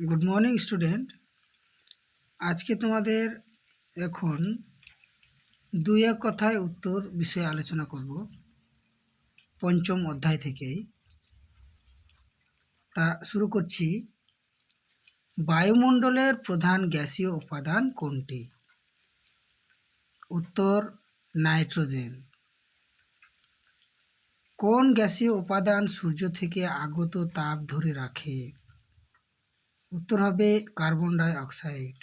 Good morning student আজকে তোমাদের এখন দুই এক কথায় উত্তর বিষয়ে আলোচনা করব। পঞ্চম অধ্যায় থেকেই। তা শুরু করছি। বায়ুমণ্ডলের প্রধান গ্যাসীয় উপাদান কোনটি? উত্তর, নাইট্রোজেন। কোন গ্যাসীয় উপাদান সূর্য থেকে আগত তাপ ধরে রাখে? উত্তর হবে কার্বন ডাই অক্সাইড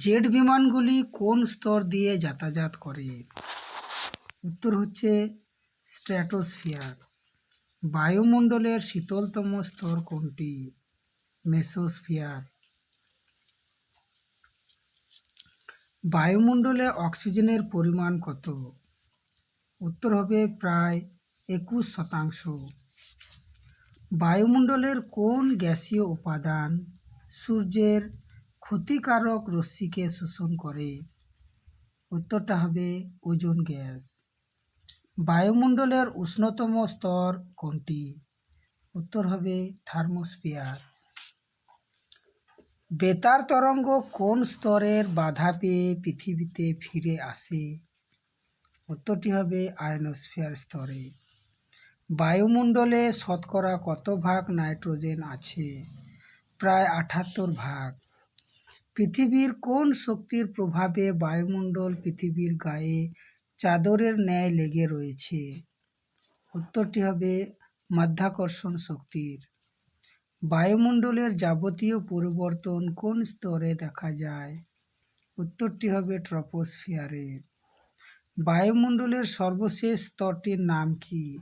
জেট বিমানগুলি কোন স্তর দিয়ে যাতায়াত করে? উত্তর হচ্ছে স্ট্র্যাটোস্ফিয়ার। বায়ুমণ্ডলের শীতলতম স্তর কোনটি? মেসোস্ফিয়ার। বায়ুমণ্ডলে অক্সিজেনের পরিমাণ কত? উত্তর হবে প্রায় একুশ শতাংশ। বায়ুমণ্ডলের কোন গ্যাসীয় উপাদান সূর্যের ক্ষতিকারক রশ্মিকে শোষণ করে? উত্তরটা হবে ওজোন গ্যাস। বায়ুমণ্ডলের উষ্ণতম স্তর কোনটি? উত্তর হবে থার্মোস্ফিয়ার। বেতার তরঙ্গ কোন স্তরের বাধা পেয়ে পৃথিবীতে ফিরে আসে? উত্তরটি হবে আয়নোস্ফিয়ার স্তরে। বায়ুমণ্ডলে শতকরা কত ভাগ নাইট্রোজেন আছে? প্রায় আটাত্তর ভাগ। পৃথিবীর কোন শক্তির প্রভাবে বায়ুমণ্ডল পৃথিবীর গায়ে চাদরের ন্যায় লেগে রয়েছে? উত্তরটি হবে মাধ্যাকর্ষণ শক্তির। বায়ুমণ্ডলের যাবতীয় পরিবর্তন কোন স্তরে দেখা যায়? উত্তরটি হবে ট্রপোস্ফিয়ারে। বায়ুমণ্ডলের সর্বশেষ স্তরটির নাম কি?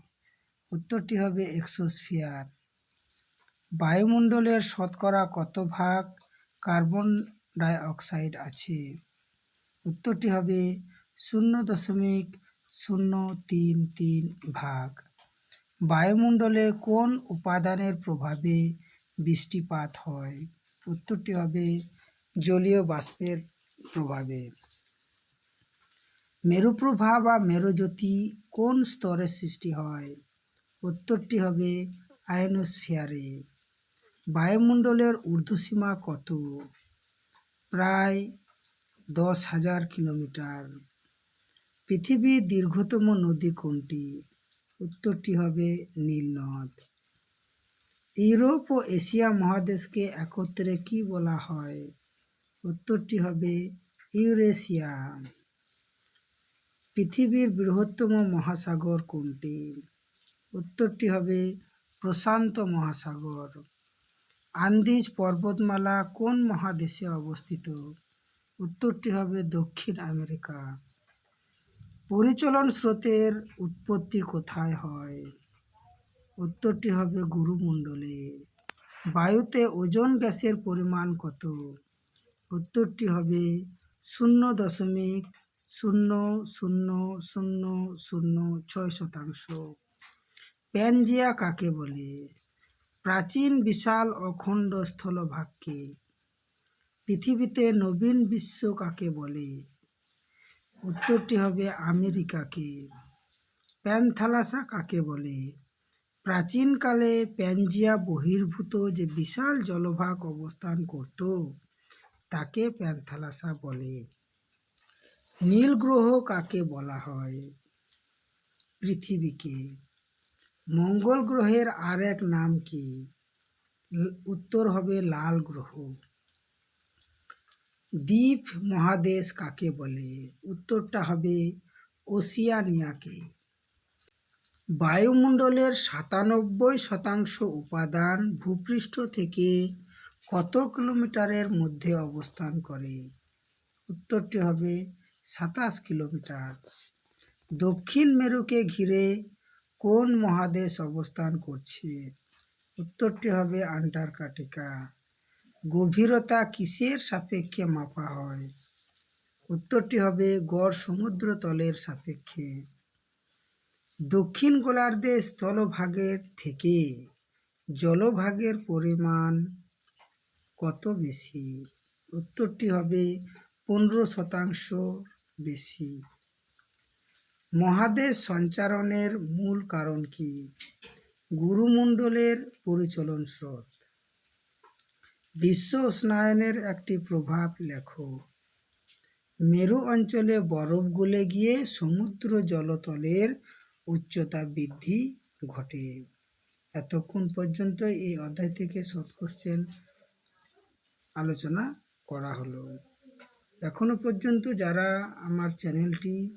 উত্তরটি হবে এক্সোস্ফিয়ার। বায়ুমণ্ডলের শতকরা কত ভাগ কার্বন ডাই অক্সাইড আছে? উত্তরটি হবে শূন্য দশমিক শূন্য তিন তিন ভাগ। বায়ুমণ্ডলে কোন উপাদানের প্রভাবে বৃষ্টিপাত হয়? উত্তরটি হবে জলীয় বাষ্পের প্রভাবে। মেরুপ্রভা বা মেরুজ্যোতি কোন স্তরে সৃষ্টি হয়? উত্তরটি হবে আয়নোস্ফিয়ারে। বায়ুমণ্ডলের ঊর্ধ্বসীমা কত? প্রায় দশ হাজার কিলোমিটার। পৃথিবীর দীর্ঘতম নদী কোনটি? উত্তরটি হবে নীলনদ ইউরোপ ও এশিয়া মহাদেশকে একত্রে কি বলা হয়? উত্তরটি হবে ইউরেশিয়া। পৃথিবীর বৃহত্তম মহাসাগর কোনটি? উত্তরটি হবে প্রশান্ত মহাসাগর। আন্দিজ পর্বতমালা কোন মহাদেশে অবস্থিত? উত্তরটি হবে দক্ষিণ আমেরিকা। পরিচলন স্রোতের উৎপত্তি কোথায় হয়? উত্তরটি হবে গুরুমণ্ডলে। বায়ুতে ওজন গ্যাসের পরিমাণ কত? উত্তরটি হবে শূন্য দশমিক শূন্য শূন্য শূন্য শূন্য ছয় শতাংশ। প্যানজিয়া কাকে বলে? প্রাচীন, বিশাল, অখণ্ড স্থলভাগকে পৃথিবীতে নবীন বিশ্ব কাকে বলে? উত্তরটি হবে আমেরিকাকে। প্যানথালাসা কাকে বলে? প্রাচীনকালে প্যানজিয়া বহির্ভূত যে বিশাল জলভাগ অবস্থান করত, তাকে প্যানথালাসা বলে। নীল গ্রহ কাকে বলা হয়? পৃথিবীকে। মঙ্গল গ্রহের আর এক নাম কি? উত্তর হবে লাল গ্রহ। দ্বীপ মহাদেশ কাকে বলে? উত্তরটা হবে ওসিয়ানিয়াকে। বায়ুমণ্ডলের সাতানব্বই শতাংশ উপাদান ভূপৃষ্ঠ থেকে কত কিলোমিটারের মধ্যে অবস্থান করে? উত্তরটি হবে সাতাশ কিলোমিটার। দক্ষিণ মেরুকে ঘিরে কোন মহাদেশ অবস্থান করছে? উত্তরটি হবে আন্টার্কটিকা। গভীরতা কিসের সাপেক্ষে মাপা হয়? উত্তরটি হবে গড় সমুদ্র তলের সাপেক্ষে। দক্ষিণ গোলার্ধে স্থলভাগের থেকে জলভাগের পরিমাণ কত বেশি? উত্তরটি হবে পনেরো শতাংশ বেশি। মহাদেশ সঞ্চারণের মূল কারণ কি? গুরুমণ্ডলের পরিচলন স্রোত। বিশ্ব উষ্ণায়নের একটি প্রভাব লেখো। মেরু অঞ্চলে বরফ গলে গিয়ে সমুদ্র জলতলের উচ্চতা বৃদ্ধি ঘটে। এতক্ষণ পর্যন্ত এই অধ্যায় থেকে শর্ট কোশ্চেন আলোচনা করা হলো। এখনও পর্যন্ত যারা আমার চ্যানেলটি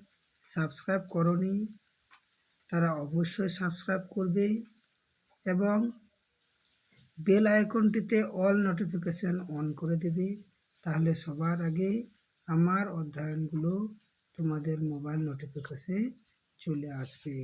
সাবস্ক্রাইব করনি, তারা অবশ্যই সাবস্ক্রাইব করবে এবং বেল আইকনটিতে অল নোটিফিকেশন অন করে দেবে। তাহলে সবার আগে আমার অধ্যয়নগুলো তোমাদের মোবাইল নোটিফিকেশনে চলে আসবে।